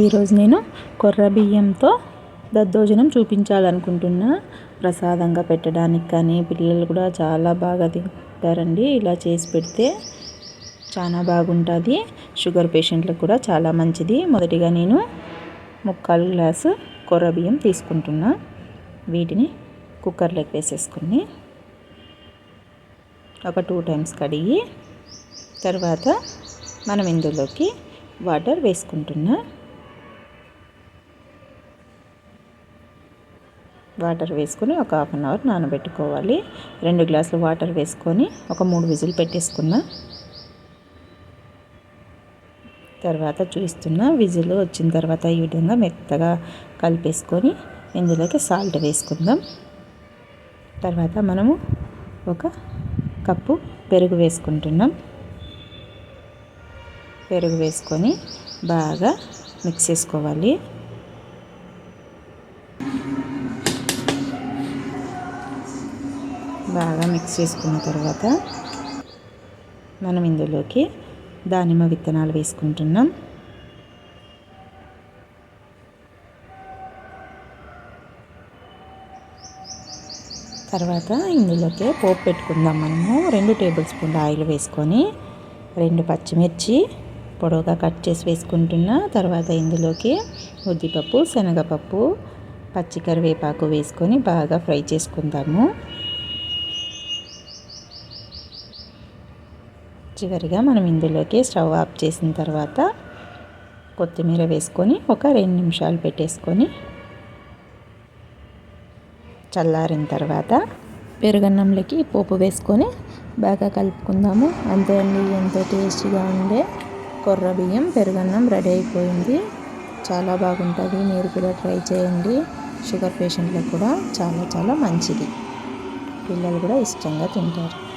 ఈరోజు నేను కొర్ర బియ్యంతో దద్దోజనం చూపించాలనుకుంటున్నా. ప్రసాదంగా పెట్టడానికి కానీ పిల్లలు కూడా చాలా బాగా తింటారండి. ఇలా చేసి పెడితే చాలా బాగుంటుంది. షుగర్ పేషెంట్లకు కూడా చాలా మంచిది. మొదటిగా నేను ముక్కాలు గ్లాసు కొర్ర బియ్యం తీసుకుంటున్నా. వీటిని కుక్కర్లోకి వేసేసుకుని ఒక టూ టైమ్స్ కడిగి తర్వాత మనం ఇందులోకి వాటర్ వేసుకుంటున్నా. వాటర్ వేసుకొని ఒక హాఫ్ అన్ అవర్ నానబెట్టుకోవాలి. రెండు గ్లాసులు వాటర్ వేసుకొని ఒక మూడు విజిల్ పెట్టేసుకున్నా. తర్వాత చూస్తున్నా విజిల్ వచ్చిన తర్వాత ఈ విధంగా మెత్తగా కలిపేసుకొని ఇందులోకి సాల్ట్ వేసుకుందాం. తర్వాత మనము ఒక కప్పు పెరుగు వేసుకుంటున్నాం. పెరుగు వేసుకొని బాగా మిక్స్ చేసుకోవాలి. బాగా మిక్స్ చేసుకున్న తర్వాత మనం ఇందులోకి దానిమ్మ విత్తనాలు వేసుకుంటున్నాం. తర్వాత ఇందులోకి పోపు పెట్టుకుందాం మనము. రెండు టేబుల్ స్పూన్ల ఆయిల్ వేసుకొని రెండు పచ్చిమిర్చి పొడవుగా కట్ చేసి వేసుకుంటున్నా. తర్వాత ఇందులోకి ఉద్దిపప్పు శనగపప్పు పచ్చి కరివేపాకు వేసుకొని బాగా ఫ్రై చేసుకుందాము. చివరిగా మనం ఇందులోకి స్టవ్ ఆఫ్ చేసిన తర్వాత కొత్తిమీర వేసుకొని ఒక రెండు నిమిషాలు పెట్టేసుకొని చల్లారిన తర్వాత పెరుగన్నంలోకి పోపు వేసుకొని బాగా కలుపుకుందాము. అంతే అండి ఎంతో టేస్టీగా ఉండే కొర్ర బియ్యం పెరుగన్నం రెడీ అయిపోయింది. చాలా బాగుంటుంది మీరు కూడా ట్రై చేయండి. షుగర్ పేషెంట్లకు కూడా చాలా చాలా మంచిది. పిల్లలు కూడా ఇష్టంగా తింటారు.